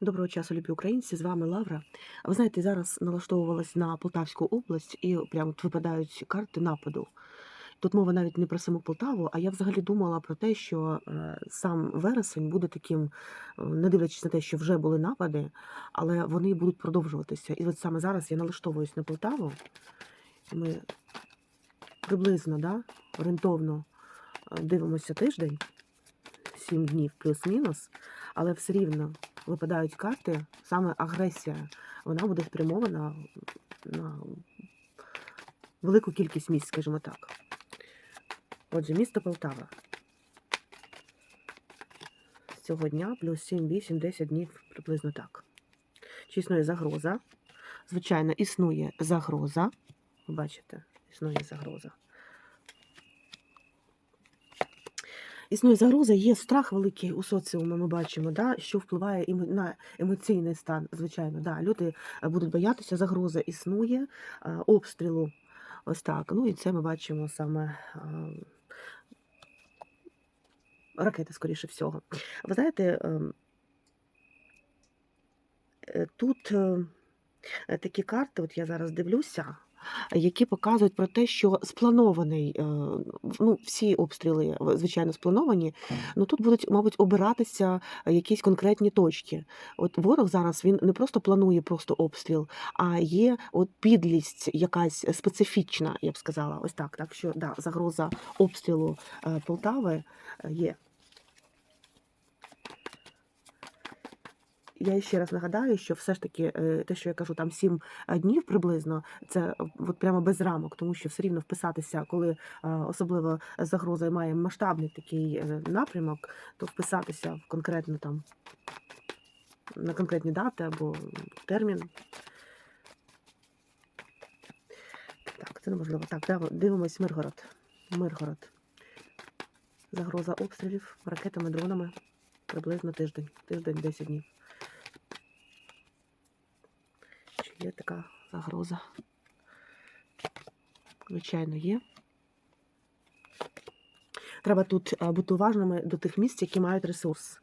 Доброго часу, любі українці, з вами Лавра. Ви знаєте, зараз налаштовувалась на Полтавську область і прямо випадають карти нападу. Тут мова навіть не про саму Полтаву, а я взагалі думала про те, що е, сам вересень буде таким, е, не дивлячись на те, що вже були напади, але вони будуть продовжуватися. І от саме зараз я налаштовуюсь на Полтаву. Ми приблизно, да, орієнтовно е, дивимося тиждень, 7 днів плюс-мінус, але все рівно випадають карти, саме агресія, вона буде спрямована на велику кількість місць, скажімо так. Отже, місто Полтава. Цього дня плюс 7, 8, 10 днів, приблизно так. Чи існує загроза? Звичайно, існує загроза. Ви бачите, існує загроза. Існує загроза, є страх великий у соціумі, ми бачимо, да, що впливає на емоційний стан. Звичайно, да, люди е, будуть боятися, загроза існує, е, обстрілу. Ось так. Ну і це ми бачимо саме е, ракети, скоріше всього. Ви знаєте, ем, тут такі карти, от я зараз дивлюся, які показують про те, що спланований, е, ну, всі обстріли, звичайно, сплановані, ну тут будуть, мабуть, обиратися якісь конкретні точки. От ворог зараз він не просто планує просто обстріл, а є от підлість якась специфічна, я б сказала. Ось так. Так що да, загроза обстрілу е, Полтави е, є. Я ще раз нагадаю, що все ж таки е, те, що я кажу, там сім е, днів приблизно, це от прямо без рамок, тому що все рівно вписатися, коли е, особливо загроза має масштабний такий е, напрямок, то вписатися в конкретно там на конкретні дати або термін. Так, це неможливо. Так, дивимось Миргород. Миргород. Загроза обстрілів ракетами, дронами приблизно тиждень. Тиждень, 10 днів. Чи є така загроза? Звичайно, є. Треба тут бути уважними до тих місць, які мають ресурс.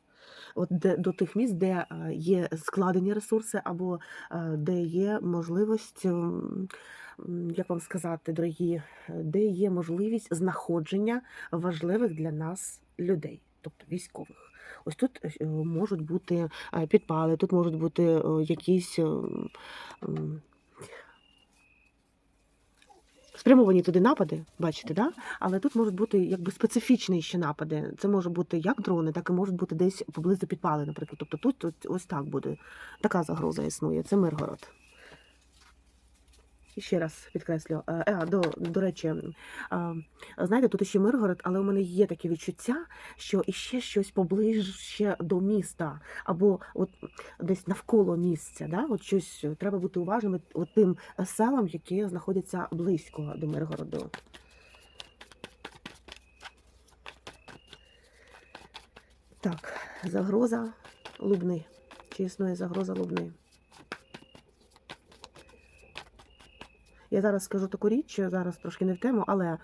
От де, до тих місць, де є складені ресурси, або де є можливість, м, м, як вам сказати, дорогі, е, де є можливість знаходження важливих для нас людей, тобто військових. Ось тут е, можуть бути е, підпали, тут можуть бути е, якісь спрямовані туди напади, бачите, да? але тут можуть бути якби специфічні ще напади. Це може бути як дрони, так і можуть бути десь поблизу підпали, наприклад. Тобто тут, тут ось так буде. Така загроза існує. Це Миргород. Ще раз підкреслю. Е, а, до, до речі, знаєте, тут ще Миргород, але у мене є таке відчуття, що іще щось поближче до міста, або от десь навколо місця. Да? От щось треба бути уважними от тим селам, які знаходяться близько до Миргороду. Так, загроза Лубни. Чи існує загроза Лубни? Я зараз скажу таку річ, зараз трошки не в тему, але е,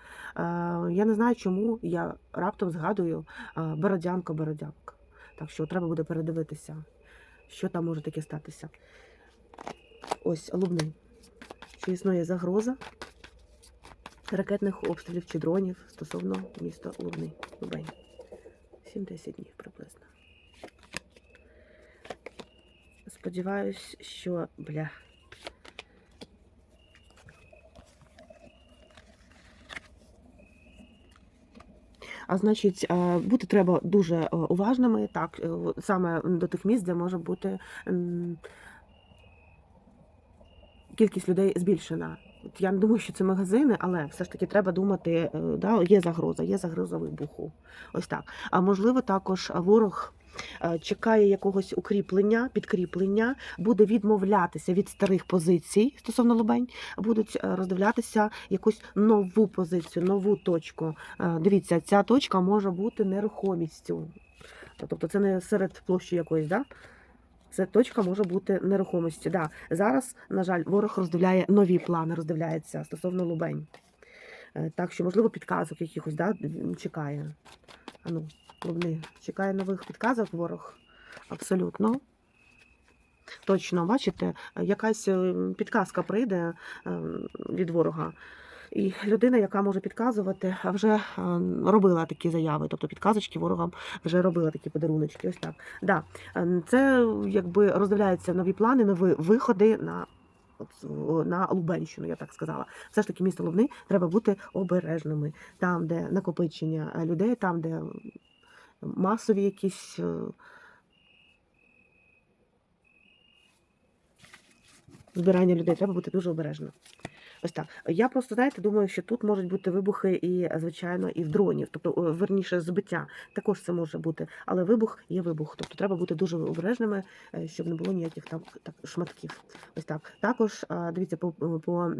я не знаю, чому я раптом згадую е, Бородянко, Бородянко. Так що треба буде передивитися, що там може таке статися. Ось Лубний. Чи існує загроза ракетних обстрілів чи дронів стосовно міста Лубний. Лубень. 7-10 днів приблизно. Сподіваюсь, що. Бля. А значить, е, бути треба дуже е, уважними, так, е, саме до тих місць, де може бути кількість людей збільшена. Я не думаю, що це магазини, але все ж таки треба думати, е, да, є загроза, є загроза вибуху. Ось так. А можливо, також ворог е, чекає якогось укріплення, підкріплення, буде відмовлятися від старих позицій стосовно лобень, будуть е, роздивлятися якусь нову позицію, нову точку. Дивіться, ця точка може бути нерухомістю. Тобто це не серед площі якоїсь, да? Це точка може бути нерухомості. Да. Зараз, на жаль, ворог роздивляє нові плани, роздивляється стосовно лубень. Е, Так що, можливо, підказок якихось да, чекає. Ану, лубни. Чекає нових підказок ворог. Абсолютно. точно, бачите, якась е, підказка прийде е, від ворога. І людина, яка може підказувати, вже е, робила такі заяви, тобто підказочки ворогам вже робила такі подаруночки. Ось так. Да. Е, Це якби роздивляються нові плани, нові виходи на. На Лубенщину, я так сказала. Все ж таки, місто Лубни треба бути обережними. Там, де накопичення е, людей, там, де масові якісь збирання людей, треба бути дуже обережним. Ось так. Я просто, знаєте, думаю, що тут можуть бути вибухи і, звичайно, і в дронів, тобто, верніше, збиття. Також це може бути. Але вибух є вибух. Тобто треба бути дуже обережними, е, щоб не було ніяких там так, шматків. Ось так. Також, дивіться, по, по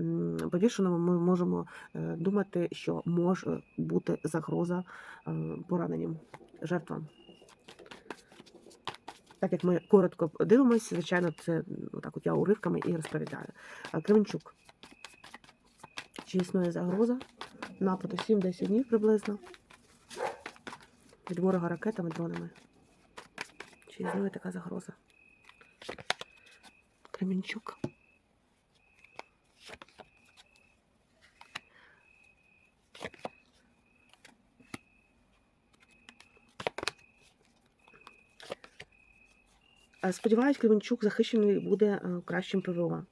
повішеному ми можемо е, думати, що може бути загроза е, пораненням жертвам. Так як ми коротко дивимося, звичайно, це м, отак от я уривками і розповідаю. Кременчук. Чи існує загроза? Нападу 7-10 днів приблизно. Від ворога ракетами, дронами. Чи існує така загроза? Кременчук. Е, Сподіваюсь, Кременчук захищений буде е, кращим ПВО.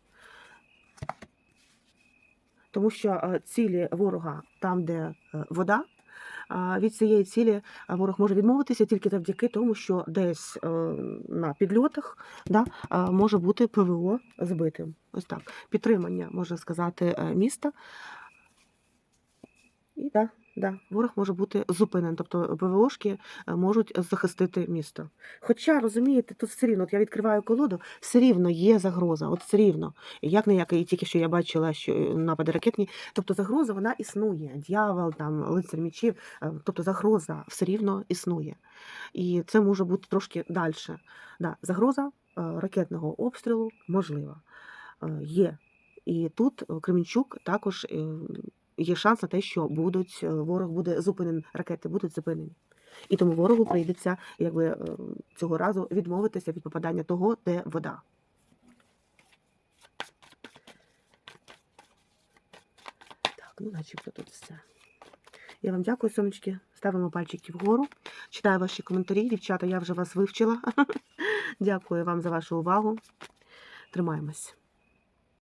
Тому що е, цілі ворога там, де е, вода, від цієї цілі е, ворог може відмовитися тільки завдяки тому, що десь на підльотах да, може бути ПВО збитим. Ось так. Підтримання, можна сказати, міста. І да, да, ворог може бути зупинений, тобто ПВОшки е, можуть захистити місто. Хоча, розумієте, тут все рівно, от я відкриваю колоду, все рівно є загроза, от все рівно. Як не як, і тільки що я бачила, що е, напади ракетні, тобто загроза вона існує. Дьявол, там, лицар мечів, е, тобто загроза все рівно існує. І це може бути трошки далі. Да, загроза ракетного обстрілу можлива. Є. І тут Кременчук також є шанс на те, що будуть, е, ворог буде зупинений, ракети будуть зупинені. І тому ворогу прийдеться якби, е, цього разу відмовитися від попадання того, де вода. Так, ну начебто тут все. Я вам дякую, сонечки. Ставимо пальчики вгору. Читаю ваші коментарі. Дівчата, я вже вас вивчила. Дякую вам за вашу увагу. Тримаємось.